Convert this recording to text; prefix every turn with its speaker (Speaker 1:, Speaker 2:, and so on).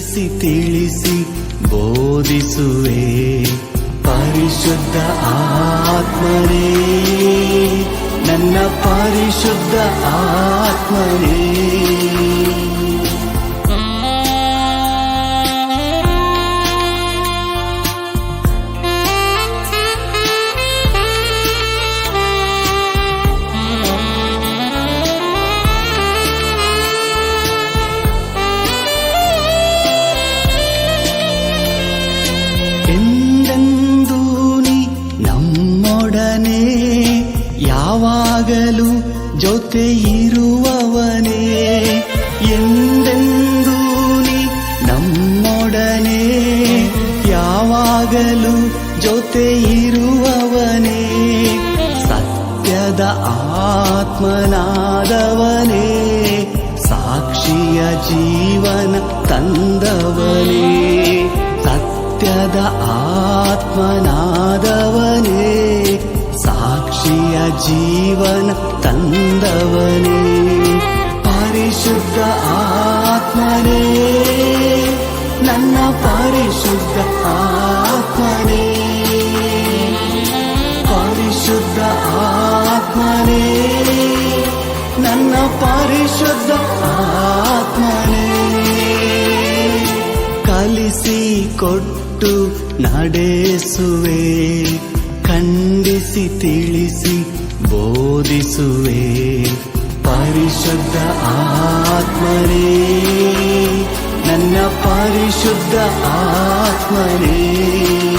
Speaker 1: ಖಂಡಿಸಿ ತಿಳಿಸಿ ಬೋಧಿಸುವೆ. ಪರಿಶುದ್ಧ ಆತ್ಮನೇ ನನ್ನ ಪರಿಶುದ್ಧ ಆತ್ಮನೇ. ನಮ್ಮೊಡನೆ ಯಾವಾಗಲೂ ಜೊತೆ ಇರುವವನೇ ಎಂದೆಂದೂ ನೀ ನಮ್ಮೊಡನೆ, ಯಾವಾಗಲೂ ಜೊತೆ ಇರುವವನೇ ಸತ್ಯದ ಆತ್ಮನಾದವನೇ, ಸಾಕ್ಷಿಯ ಜೀವನ ತಂದವನೇ. ಸತ್ಯದ ಆತ್ಮನಾದವನೇ ಜೀವನ ತಂದವನೇ. ಪರಿಶುದ್ಧ ಆತ್ಮನೇ. ನನ್ನ ಪರಿಶುದ್ಧ ಆತ್ಮನೇ. ಪರಿಶುದ್ಧ ಆತ್ಮನೇ. ನನ್ನ ಪರಿಶುದ್ಧ ಆತ್ಮನೇ. ಕಲಿಸಿ ಕೊಟ್ಟು ನಡೆಸುವೆ. ಬೋಧಿಸುವೆ. ಪರಿಶುದ್ಧ ಆತ್ಮನೇ ನನ್ನ ಪರಿಶುದ್ಧ ಆತ್ಮನೇ.